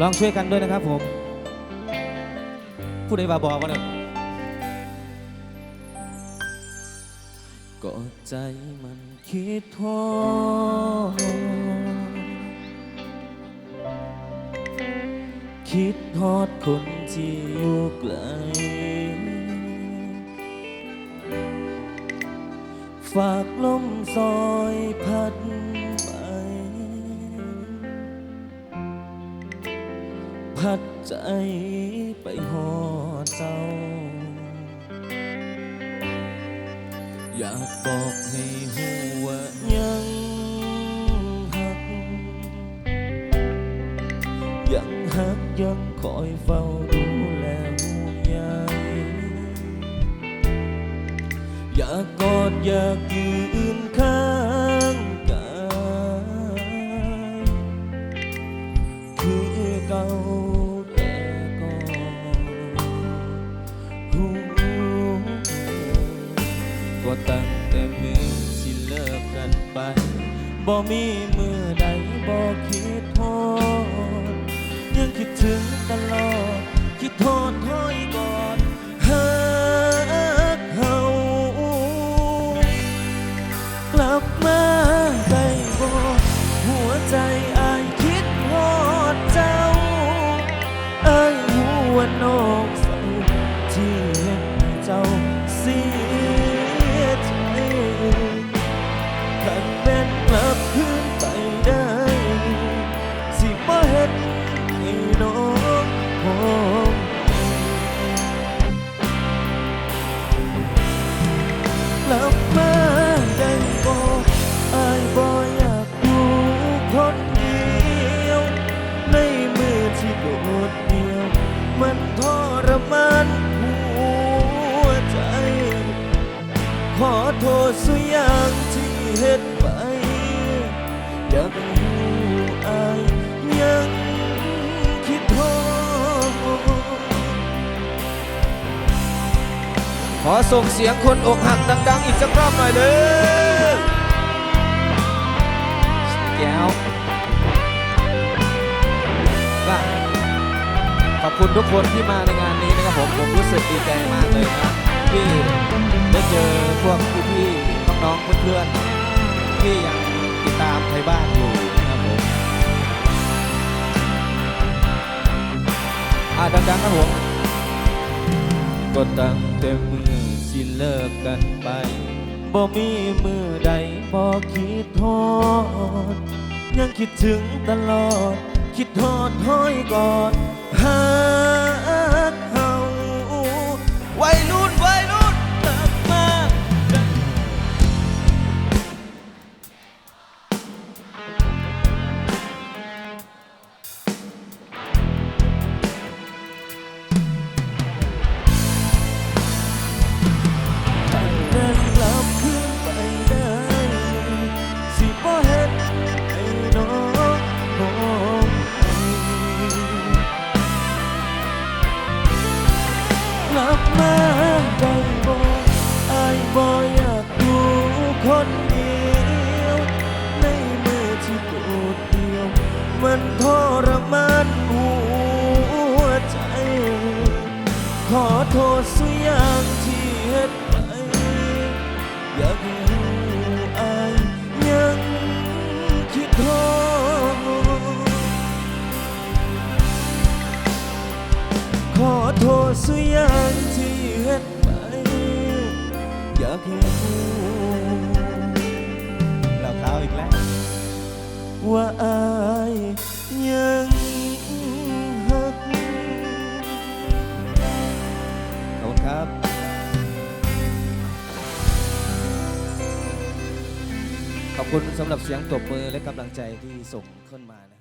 ลองช่วยกันด้วยนะครับผม ผู้ใดบาบอกวะเนี่ยก็ใจมันคิดทอดคิดทอดคนที่อยู่ไกล ฝากลมซอยพั พัดใจไปหอดเจ้า อยากบอกให้หูว่ายังหัก ยังหักยังคอยเฝ้าดูแลห่วงใยอยากกอดอยากยืนข้างกายคือเก่า ก็ตั้งแต่มือสิเลิกกันไปบ่มีมือใดบ่คิดโทษยังคิดถึงตลอดคิดโทษ องหอมกลับมาได้บ่อายบ่อยากอยู่คนเดียว ในมือที่โดดเดียว มันทรมานหัวใจ ขอโทษสุย่าง ขอส่งเสียงคนอกหักดัง ๆ อีกสักรอบหน่อยเลยแก้วว่าขอบคุณทุกคนที่มาในงานนี้นะครับผม ผมรู้สึกดีใจมากเลยนะที่ได้เจอพวกพี่ๆน้องๆเพื่อนๆที่ยังติดตามไทยบ้านอยู่นะครับผมอ่าดังๆครับผม ก็ตั้งแต่มือสิเลิกกันไปบ่มีมือใดบ่คิดทอด ยังคิดถึงตลอด คิดทอดห้อยกอดหากเฮาวัยรุ่นวัยรุ่นกลับมาเอยากอยู่คนเดียว ในเมื่อที่โดดเดียว มันทรมานหัวใจ ขอโทษสุกอย่างที่เฮ็ดไปอยากรู้อายยังคิดทษขอโทษสุกอย่างที่เฮ็ดไป อยากให้รู้เราขาวอีกแล้ว ว่าอายยังหักขอบคุณครับ ขอบคุณสำหรับเสียงตบมือและกำลังใจที่ส่งขึ้นมานะ